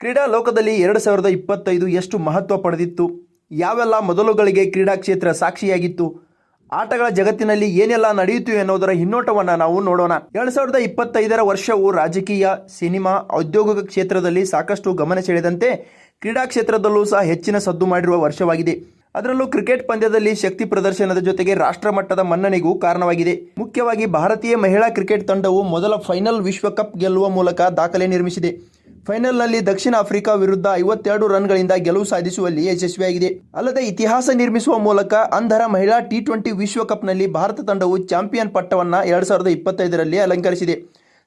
ಕ್ರೀಡಾ ಲೋಕದಲ್ಲಿ ಎರಡು ಸಾವಿರದ ಇಪ್ಪತ್ತೈದು ಎಷ್ಟು ಮಹತ್ವ ಪಡೆದಿತ್ತು? ಯಾವೆಲ್ಲ ಮೊದಲುಗಳಿಗೆ ಕ್ರೀಡಾ ಕ್ಷೇತ್ರ ಸಾಕ್ಷಿಯಾಗಿತ್ತು? ಆಟಗಳ ಜಗತ್ತಿನಲ್ಲಿ ಏನೆಲ್ಲ ನಡೆಯಿತು ಎನ್ನುವುದರ ಹಿನ್ನೋಟವನ್ನು ನಾವು ನೋಡೋಣ. ಎರಡು ಸಾವಿರದ ಇಪ್ಪತ್ತೈದರ ವರ್ಷವು ರಾಜಕೀಯ, ಸಿನಿಮಾ, ಔದ್ಯೋಗಿಕ ಕ್ಷೇತ್ರದಲ್ಲಿ ಸಾಕಷ್ಟು ಗಮನ ಸೆಳೆದಂತೆ ಕ್ರೀಡಾ ಕ್ಷೇತ್ರದಲ್ಲೂ ಸಹ ಹೆಚ್ಚಿನ ಸದ್ದು ಮಾಡಿರುವ ವರ್ಷವಾಗಿದೆ. ಅದರಲ್ಲೂ ಕ್ರಿಕೆಟ್ ಪಂದ್ಯದಲ್ಲಿ ಶಕ್ತಿ ಪ್ರದರ್ಶನದ ಜೊತೆಗೆ ರಾಷ್ಟ್ರಮಟ್ಟದ ಮನ್ನಣೆಗೂ ಕಾರಣವಾಗಿದೆ. ಮುಖ್ಯವಾಗಿ ಭಾರತೀಯ ಮಹಿಳಾ ಕ್ರಿಕೆಟ್ ತಂಡವು ಮೊದಲ ಫೈನಲ್ ವಿಶ್ವಕಪ್ ಗೆಲ್ಲುವ ಮೂಲಕ ದಾಖಲೆ ನಿರ್ಮಿಸಿದೆ. ಫೈನಲ್ನಲ್ಲಿ ದಕ್ಷಿಣ ಆಫ್ರಿಕಾ ವಿರುದ್ಧ ಐವತ್ತೆರಡು ರನ್ಗಳಿಂದ ಗೆಲುವು ಸಾಧಿಸುವಲ್ಲಿ ಯಶಸ್ವಿಯಾಗಿದೆ. ಅಲ್ಲದೆ ಇತಿಹಾಸ ನಿರ್ಮಿಸುವ ಮೂಲಕ ಅಂಧರ ಮಹಿಳಾ ಟಿ ಟ್ವೆಂಟಿ ವಿಶ್ವಕಪ್ನಲ್ಲಿ ಭಾರತ ತಂಡವು ಚಾಂಪಿಯನ್ ಪಟ್ಟವನ್ನು ಎರಡು ಸಾವಿರದ ಇಪ್ಪತ್ತೈದರಲ್ಲಿ ಅಲಂಕರಿಸಿದೆ.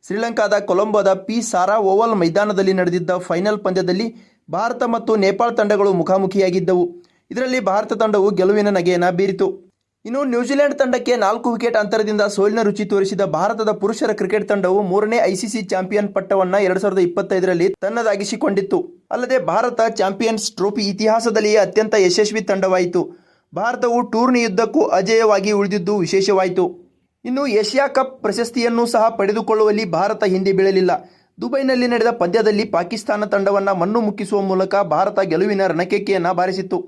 ಶ್ರೀಲಂಕಾದ ಕೊಲಂಬೋದ ಪಿ ಸಾರಾ ಓವಲ್ ಮೈದಾನದಲ್ಲಿ ನಡೆದಿದ್ದ ಫೈನಲ್ ಪಂದ್ಯದಲ್ಲಿ ಭಾರತ ಮತ್ತು ನೇಪಾಳ ತಂಡಗಳು ಮುಖಾಮುಖಿಯಾಗಿದ್ದವು. ಇದರಲ್ಲಿ ಭಾರತ ತಂಡವು ಗೆಲುವಿನ ನಗೆಯನ್ನು ಬೀರಿತು. ಇನ್ನು ನ್ಯೂಜಿಲೆಂಡ್ ತಂಡಕ್ಕೆ ನಾಲ್ಕು ವಿಕೆಟ್ ಅಂತರದಿಂದ ಸೋಲಿನ ರುಚಿ ತೋರಿಸಿದ ಭಾರತದ ಪುರುಷರ ಕ್ರಿಕೆಟ್ ತಂಡವು ಮೂರನೇ ಐಸಿಸಿ ಚಾಂಪಿಯನ್ ಪಟ್ಟವನ್ನು ಎರಡ್ ಸಾವಿರದ ಇಪ್ಪತ್ತೈದರಲ್ಲಿ ತನ್ನದಾಗಿಸಿಕೊಂಡಿತ್ತು. ಅಲ್ಲದೆ ಭಾರತ ಚಾಂಪಿಯನ್ಸ್ ಟ್ರೋಫಿ ಇತಿಹಾಸದಲ್ಲಿಯೇ ಅತ್ಯಂತ ಯಶಸ್ವಿ ತಂಡವಾಯಿತು. ಭಾರತವು ಟೂರ್ನಿಯುದ್ದಕ್ಕೂ ಅಜೇಯವಾಗಿ ಉಳಿದಿದ್ದು ವಿಶೇಷವಾಯಿತು. ಇನ್ನು ಏಷ್ಯಾ ಕಪ್ ಪ್ರಶಸ್ತಿಯನ್ನು ಸಹ ಪಡೆದುಕೊಳ್ಳುವಲ್ಲಿ ಭಾರತ ಹಿಂದೆ ಬೀಳಲಿಲ್ಲ. ದುಬೈನಲ್ಲಿ ನಡೆದ ಪಂದ್ಯದಲ್ಲಿ ಪಾಕಿಸ್ತಾನ ತಂಡವನ್ನು ಮಣ್ಣು ಮುಕ್ಕಿಸುವ ಮೂಲಕ ಭಾರತ ಗೆಲುವಿನ ರಣಕೇಕೆಯನ್ನು ಬಾರಿಸಿತ್ತು.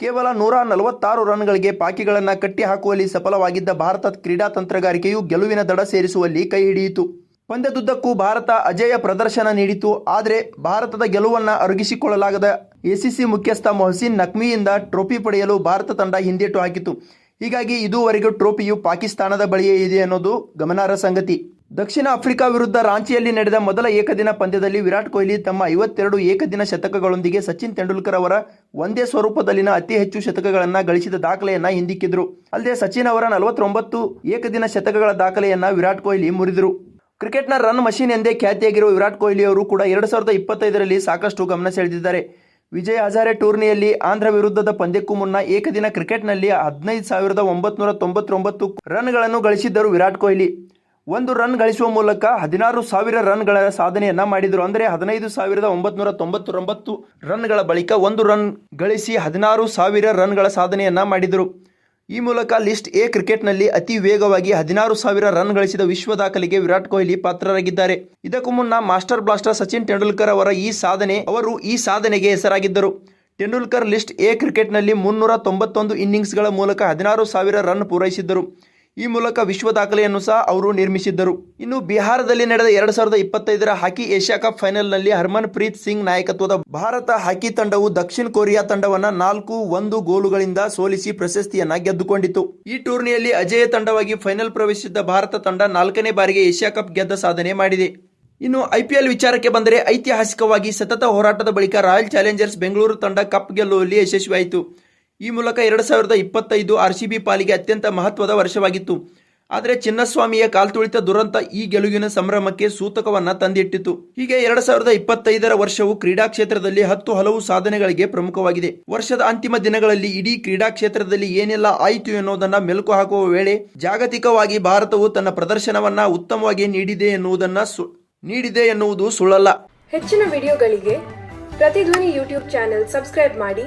ಕೇವಲ ನೂರ ನಲವತ್ತಾರು ರನ್ಗಳಿಗೆ ಪಾಕಿಗಳನ್ನು ಕಟ್ಟಿ ಹಾಕುವಲ್ಲಿ ಸಫಲವಾಗಿದ್ದ ಭಾರತ ಕ್ರೀಡಾ ತಂತ್ರಗಾರಿಕೆಯು ಗೆಲುವಿನ ದಡ ಸೇರಿಸುವಲ್ಲಿ ಕೈ ಹಿಡಿಯಿತು. ಪಂದ್ಯದುದ್ದಕ್ಕೂ ಭಾರತ ಅಜೇಯ ಪ್ರದರ್ಶನ ನೀಡಿತು. ಆದರೆ ಭಾರತದ ಗೆಲುವನ್ನು ಅರಗಿಸಿಕೊಳ್ಳಲಾಗದ ಎಸಿಸಿ ಮುಖ್ಯಸ್ಥ ಮೊಹಸಿನ್ ನಕ್ಮಿಯಿಂದ ಟ್ರೋಫಿ ಪಡೆಯಲು ಭಾರತ ತಂಡ ಹಿಂದೇಟು ಹಾಕಿತು. ಹೀಗಾಗಿ ಇದುವರೆಗೂ ಟ್ರೋಫಿಯು ಪಾಕಿಸ್ತಾನದ ಬಳಿಯೇ ಇದೆ ಅನ್ನೋದು ಗಮನಾರ್ಹ ಸಂಗತಿ. ದಕ್ಷಿಣ ಆಫ್ರಿಕಾ ವಿರುದ್ಧ ರಾಂಚಿಯಲ್ಲಿ ನಡೆದ ಮೊದಲ ಏಕದಿನ ಪಂದ್ಯದಲ್ಲಿ ವಿರಾಟ್ ಕೊಹ್ಲಿ ತಮ್ಮ ಐವತ್ತೆರಡು ಏಕದಿನ ಶತಕಗಳೊಂದಿಗೆ ಸಚಿನ್ ತೆಂಡೂಲ್ಕರ್ ಅವರ ಒಂದೇ ಸ್ವರೂಪದಲ್ಲಿನ ಅತಿ ಹೆಚ್ಚು ಶತಕಗಳನ್ನು ಗಳಿಸಿದ ದಾಖಲೆಯನ್ನ ಹಿಂದಿಕ್ಕಿದ್ರು. ಅಲ್ಲದೆ ಸಚಿನ್ ಅವರ ನಲವತ್ತೊಂಬತ್ತು ಏಕದಿನ ಶತಕಗಳ ದಾಖಲೆಯನ್ನ ವಿರಾಟ್ ಕೊಹ್ಲಿ ಮುರಿದರು. ಕ್ರಿಕೆಟ್ನ ರನ್ ಮಷೀನ್ ಎಂದೇ ಖ್ಯಾತಿಯಾಗಿರುವ ವಿರಾಟ್ ಕೊಹ್ಲಿ ಅವರು ಕೂಡ ಎರಡು ಸಾವಿರದ ಇಪ್ಪತ್ತೈದರಲ್ಲಿ ಸಾಕಷ್ಟು ಗಮನ ಸೆಳೆದಿದ್ದಾರೆ. ವಿಜಯ್ ಹಜಾರೆ ಟೂರ್ನಿಯಲ್ಲಿ ಆಂಧ್ರ ವಿರುದ್ಧದ ಪಂದ್ಯಕ್ಕೂ ಮುನ್ನ ಏಕದಿನ ಕ್ರಿಕೆಟ್ನಲ್ಲಿ ಹದಿನೈದು ಸಾವಿರದ ಒಂಬತ್ನೂರ ತೊಂಬತ್ತೊಂಬತ್ತು ರನ್ಗಳನ್ನು ಗಳಿಸಿದ್ದರು ವಿರಾಟ್ ಕೊಹ್ಲಿ. ಒಂದು ರನ್ ಗಳಿಸುವ ಮೂಲಕ ಹದಿನಾರು ಸಾವಿರ ರನ್ಗಳ ಸಾಧನೆಯನ್ನ ಮಾಡಿದರು. ಅಂದರೆ ಹದಿನೈದು ಸಾವಿರದ ಒಂಬತ್ನೂರ ತೊಂಬತ್ತೊಂಬತ್ತು ರನ್ಗಳ ಬಳಿಕ ಒಂದು ರನ್ ಗಳಿಸಿ ಹದಿನಾರು ಸಾವಿರ ರನ್ಗಳ ಸಾಧನೆಯನ್ನ ಮಾಡಿದರು. ಈ ಮೂಲಕ ಲಿಸ್ಟ್ ಎ ಕ್ರಿಕೆಟ್ನಲ್ಲಿ ಅತಿ ವೇಗವಾಗಿ ಹದಿನಾರು ಸಾವಿರ ರನ್ ಗಳಿಸಿದ ವಿಶ್ವ ದಾಖಲೆಗೆ ವಿರಾಟ್ ಕೊಹ್ಲಿ ಪಾತ್ರರಾಗಿದ್ದಾರೆ. ಇದಕ್ಕೂ ಮುನ್ನ ಮಾಸ್ಟರ್ ಬ್ಲಾಸ್ಟರ್ ಸಚಿನ್ ತೆಂಡೂಲ್ಕರ್ ಅವರ ಈ ಸಾಧನೆ, ಅವರು ಈ ಸಾಧನೆಗೆ ಹೆಸರಾಗಿದ್ದರು. ತೆಂಡೂಲ್ಕರ್ ಲಿಸ್ಟ್ ಎ ಕ್ರಿಕೆಟ್ನಲ್ಲಿ ಮುನ್ನೂರ ತೊಂಬತ್ತೊಂದು ಇನ್ನಿಂಗ್ಸ್ಗಳ ಮೂಲಕ ಹದಿನಾರು ಸಾವಿರ ರನ್ ಪೂರೈಸಿದ್ದರು. ಈ ಮೂಲಕ ವಿಶ್ವ ದಾಖಲೆಯನ್ನು ಸಹ ಅವರು ನಿರ್ಮಿಸಿದ್ದರು. ಇನ್ನು ಬಿಹಾರದಲ್ಲಿ ನಡೆದ ಎರಡು ಸಾವಿರದ ಇಪ್ಪತ್ತೈದರ ಹಾಕಿ ಏಷ್ಯಾ ಕಪ್ ಫೈನಲ್ನಲ್ಲಿ ಹರ್ಮನ್ ಪ್ರೀತ್ ಸಿಂಗ್ ನಾಯಕತ್ವದ ಭಾರತ ಹಾಕಿ ತಂಡವು ದಕ್ಷಿಣ ಕೊರಿಯಾ ತಂಡವನ್ನು ನಾಲ್ಕು ಒಂದು ಗೋಲುಗಳಿಂದ ಸೋಲಿಸಿ ಪ್ರಶಸ್ತಿಯನ್ನ ಗೆದ್ದುಕೊಂಡಿತು. ಈ ಟೂರ್ನಿಯಲ್ಲಿ ಅಜೇಯ ತಂಡವಾಗಿ ಫೈನಲ್ ಪ್ರವೇಶಿಸಿದ್ದ ಭಾರತ ತಂಡ ನಾಲ್ಕನೇ ಬಾರಿಗೆ ಏಷ್ಯಾ ಕಪ್ ಗೆದ್ದ ಸಾಧನೆ ಮಾಡಿದೆ. ಇನ್ನು ಐಪಿಎಲ್ ವಿಚಾರಕ್ಕೆ ಬಂದರೆ ಐತಿಹಾಸಿಕವಾಗಿ ಸತತ ಹೋರಾಟದ ಬಳಿಕ ರಾಯಲ್ ಚಾಲೆಂಜರ್ಸ್ ಬೆಂಗಳೂರು ತಂಡ ಕಪ್ ಗೆಲ್ಲುವಲ್ಲಿ ಯಶಸ್ವಿಯಾಯಿತು. ಈ ಮೂಲಕ ಎರಡು ಸಾವಿರದ ಇಪ್ಪತ್ತೈದು ಆರ್ ಸಿ ಬಿ ಪಾಲಿಗೆ ಅತ್ಯಂತ ಮಹತ್ವದ ವರ್ಷವಾಗಿತ್ತು. ಆದರೆ ಚಿನ್ನಸ್ವಾಮಿಯ ಕಾಲ್ತುಳಿತ ದುರಂತ ಈ ಗೆಲುವಿನ ಸಂಭ್ರಮಕ್ಕೆ ಸೂತಕವನ್ನ ತಂದಿಟ್ಟಿತು ಹೀಗೆ ಎರಡು ಸಾವಿರದ ಇಪ್ಪತ್ತೈದರ ವರ್ಷವು ಕ್ರೀಡಾ ಕ್ಷೇತ್ರದಲ್ಲಿ ಹತ್ತು ಹಲವು ಸಾಧನೆಗಳಿಗೆ ಪ್ರಮುಖವಾಗಿದೆ. ವರ್ಷದ ಅಂತಿಮ ದಿನಗಳಲ್ಲಿ ಇಡೀ ಕ್ರೀಡಾ ಕ್ಷೇತ್ರದಲ್ಲಿ ಏನೆಲ್ಲ ಆಯಿತು ಎನ್ನುವುದನ್ನು ಮೆಲುಕು ಹಾಕುವ ವೇಳೆ ಜಾಗತಿಕವಾಗಿ ಭಾರತವು ತನ್ನ ಪ್ರದರ್ಶನವನ್ನ ಉತ್ತಮವಾಗಿ ನೀಡಿದೆ ಎನ್ನುವುದನ್ನು ನೀಡಿದೆ ಎನ್ನುವುದು ಸುಳ್ಳಲ್ಲ. ಹೆಚ್ಚಿನ ವಿಡಿಯೋಗಳಿಗೆ ಪ್ರತಿಧ್ವನಿ ಯೂಟ್ಯೂಬ್ ಚಾನೆಲ್ ಸಬ್ಸ್ಕ್ರೈಬ್ ಮಾಡಿ.